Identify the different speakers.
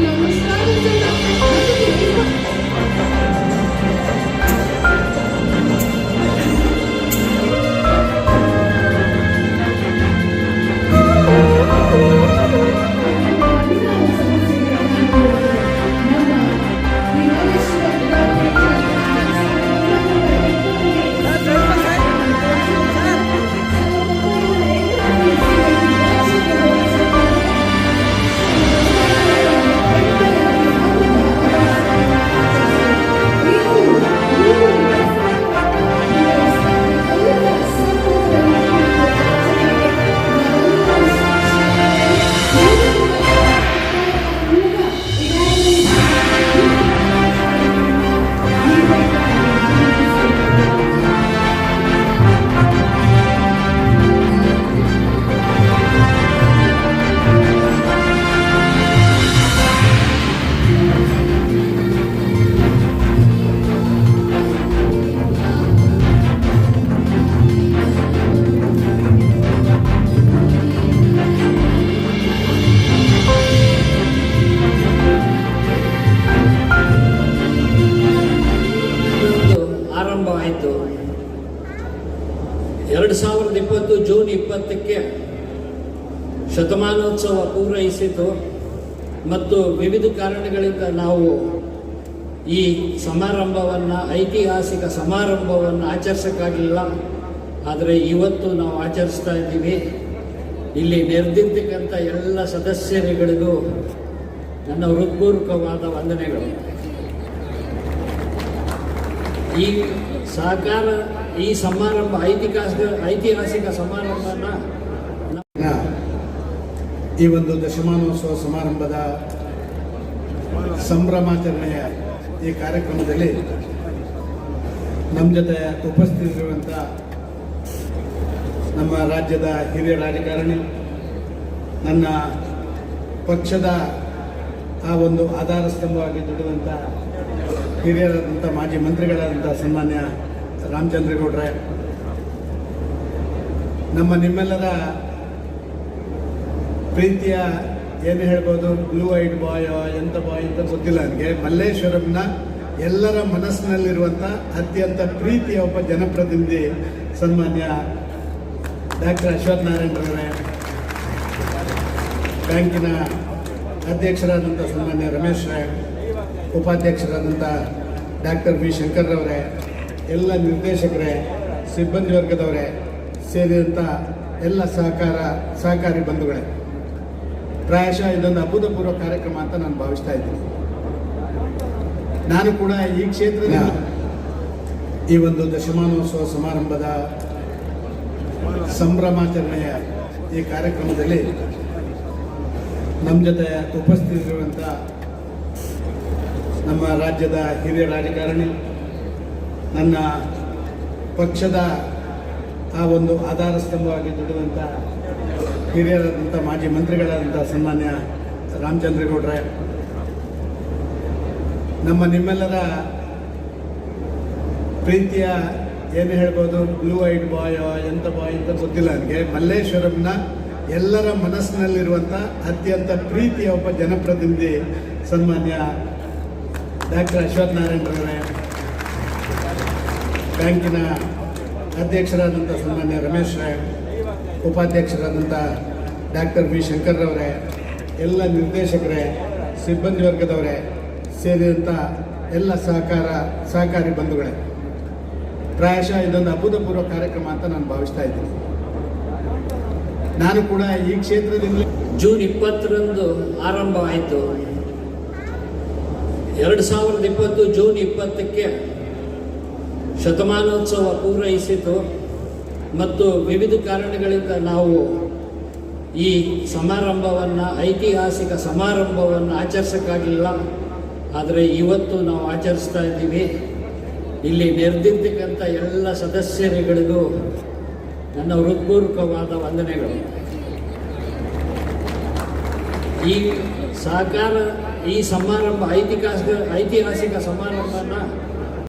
Speaker 1: Vamos todos ಸಾವಿರದ ಇಪ್ಪತ್ತು June ಇಪ್ಪತ್ತಕ್ಕೆ ಶತಮಾನೋತ್ಸವ ಪೂರೈಸಿತು. ಮತ್ತು ವಿವಿಧ ಕಾರಣಗಳಿಂದ ನಾವು ಈ ಸಮಾರಂಭವನ್ನು, ಐತಿಹಾಸಿಕ ಸಮಾರಂಭವನ್ನು ಆಚರಿಸೋಕ್ಕಾಗಲಿಲ್ಲ ಆದರೆ ಇವತ್ತು ನಾವು ಆಚರಿಸ್ತಾ ಇದ್ದೀವಿ. ಇಲ್ಲಿ ನೆರೆದಿರ್ತಕ್ಕಂಥ ಎಲ್ಲ ಸದಸ್ಯರುಗಳಿಗೂ ನನ್ನ ಹೃತ್ಪೂರ್ವಕವಾದ ವಂದನೆಗಳು. ಈ ಸಹಕಾರ, ಈ ಸಮಾರಂಭ, ಐತಿಹಾಸಿಕ ಐತಿಹಾಸಿಕ ಸಮಾರಂಭನ
Speaker 2: ಈ ಒಂದು ದಶಮಾನೋತ್ಸವ ಸಮಾರಂಭದ ಸಂಭ್ರಮಾಚರಣೆಯ ಈ ಕಾರ್ಯಕ್ರಮದಲ್ಲಿ ನಮ್ಮ ಜೊತೆ ಉಪಸ್ಥಿತರಿರುವಂಥ ನಮ್ಮ ರಾಜ್ಯದ ಹಿರಿಯ ರಾಜಕಾರಣಿ, ನನ್ನ ಪಕ್ಷದ ಆ ಒಂದು ಆಧಾರ ಸ್ತಂಭವಾಗಿ ದುಡಿದಂಥ ಹಿರಿಯರಾದಂಥ ಮಾಜಿ ಮಂತ್ರಿಗಳಾದಂಥ ಸನ್ಮಾನ್ಯ ರಾಮಚಂದ್ರೇಗೌಡ್ರೆ ನಮ್ಮ ನಿಮ್ಮೆಲ್ಲರ ಪ್ರೀತಿಯ ಏನು ಹೇಳ್ಬೋದು ಬ್ಲೂ ಐಡ್ ಬಾಯ್ ಎಂತ ಬಾಯ್ ಅಂತ ಗೊತ್ತಿಲ್ಲ ನನಗೆ. ಮಲ್ಲೇಶ್ವರಂನ ಎಲ್ಲರ ಮನಸ್ಸಿನಲ್ಲಿರುವಂಥ ಅತ್ಯಂತ ಪ್ರೀತಿಯ ಒಬ್ಬ ಜನಪ್ರತಿನಿಧಿ ಸನ್ಮಾನ್ಯ ಡಾಕ್ಟರ್ ಅಶ್ವಥ್ ನಾರಾಯಣರವರೇ ಬ್ಯಾಂಕಿನ ಅಧ್ಯಕ್ಷರಾದಂಥ ಸನ್ಮಾನ್ಯ ರಮೇಶ್ ರೇ ಉಪಾಧ್ಯಕ್ಷರಾದಂಥ ಡಾಕ್ಟರ್ ಬಿ ಶಂಕರ್ರವರೇ ಎಲ್ಲ ನಿರ್ದೇಶಕರೇ, ಸಿಬ್ಬಂದಿ ವರ್ಗದವರೇ ಸೇರಿದಂಥ ಎಲ್ಲ ಸಹಕಾರ, ಸಹಕಾರಿ ಬಂಧುಗಳೇ, ಪ್ರಾಯಶಃ ಇದೊಂದು ಅಭೂತಪೂರ್ವ ಕಾರ್ಯಕ್ರಮ ಅಂತ ನಾನು ಭಾವಿಸ್ತಾ ಇದ್ದೀನಿ. ನಾನು ಕೂಡ ಈ ಕ್ಷೇತ್ರದ ಈ ಒಂದು ದಶಮಾನೋತ್ಸವ ಸಮಾರಂಭದ ಸಂಭ್ರಮಾಚರಣೆಯ ಈ ಕಾರ್ಯಕ್ರಮದಲ್ಲಿ ನಮ್ಮ ಜೊತೆ ಉಪಸ್ಥಿತರಿರುವಂಥ ನಮ್ಮ ರಾಜ್ಯದ ಹಿರಿಯ ರಾಜಕಾರಣಿ, ನನ್ನ ಪಕ್ಷದ ಆ ಒಂದು ಆಧಾರ ಸ್ತಂಭವಾಗಿ ದುಡಿದಂಥ ಹಿರಿಯರಾದಂಥ ಮಾಜಿ ಮಂತ್ರಿಗಳಾದಂಥ ಸನ್ಮಾನ್ಯ ರಾಮಚಂದ್ರೇಗೌಡ್ರೆ ನಮ್ಮ ನಿಮ್ಮೆಲ್ಲರ ಪ್ರೀತಿಯ ಏನು ಹೇಳ್ಬೋದು ಬ್ಲೂ ಐಟ್ ಬಾಯ್ ಎಂತ ಬಾಯ್ ಅಂತ ಗೊತ್ತಿಲ್ಲ ನನಗೆ. ಮಲ್ಲೇಶ್ವರಂನ ಎಲ್ಲರ ಮನಸ್ಸಿನಲ್ಲಿರುವಂಥ ಅತ್ಯಂತ ಪ್ರೀತಿಯ ಒಬ್ಬ ಜನಪ್ರತಿನಿಧಿ ಸನ್ಮಾನ್ಯ ಡಾಕ್ಟರ್ ಅಶ್ವಥ್ ನಾರಾಯಣರವರೇ ಬ್ಯಾಂಕಿನ ಅಧ್ಯಕ್ಷರಾದಂಥ ಸನ್ಮಾನ್ಯ ರಮೇಶ್ ರೇ, ಉಪಾಧ್ಯಕ್ಷರಾದಂಥ ಡಾಕ್ಟರ್ ಬಿ ಶಂಕರ್ರವರೇ ಎಲ್ಲ ನಿರ್ದೇಶಕರೇ, ಸಿಬ್ಬಂದಿ ವರ್ಗದವರೇ ಸೇರಿದಂಥ ಎಲ್ಲ ಸಹಕಾರ, ಸಹಕಾರಿ ಬಂಧುಗಳೇ. ಪ್ರಾಯಶಃ ಇದೊಂದು ಅಭೂತಪೂರ್ವ ಕಾರ್ಯಕ್ರಮ ಅಂತ ನಾನು ಭಾವಿಸ್ತಾ ಇದ್ದೀನಿ. ನಾನು ಕೂಡ ಈ ಕ್ಷೇತ್ರದಿಂದ
Speaker 1: ಜೂನ್ ಇಪ್ಪತ್ತರಂದು ಆರಂಭವಾಯಿತು. ಎರಡು ಸಾವಿರದ ಇಪ್ಪತ್ತು ಜೂನ್ ಇಪ್ಪತ್ತಕ್ಕೆ ಶತಮಾನೋತ್ಸವ ಪೂರೈಸಿತು. ಮತ್ತು ವಿವಿಧ ಕಾರಣಗಳಿಂದ ನಾವು ಈ ಸಮಾರಂಭವನ್ನು, ಐತಿಹಾಸಿಕ ಸಮಾರಂಭವನ್ನು ಆಚರಿಸೋಕ್ಕಾಗಲಿಲ್ಲ. ಆದರೆ ಇವತ್ತು ನಾವು ಆಚರಿಸ್ತಾ ಇದ್ದೀವಿ. ಇಲ್ಲಿ ನೆರೆದಿರ್ತಕ್ಕಂಥ ಎಲ್ಲ ಸದಸ್ಯರುಗಳಿಗೂ ನನ್ನ ಹೃತ್ಪೂರ್ವಕವಾದ ವಂದನೆಗಳು. ಈ ಸಹಕಾರ ಈ ಸಮಾರಂಭ ಐತಿಹಾಸಿಕ ಐತಿಹಾಸಿಕ ಸಮಾರಂಭನ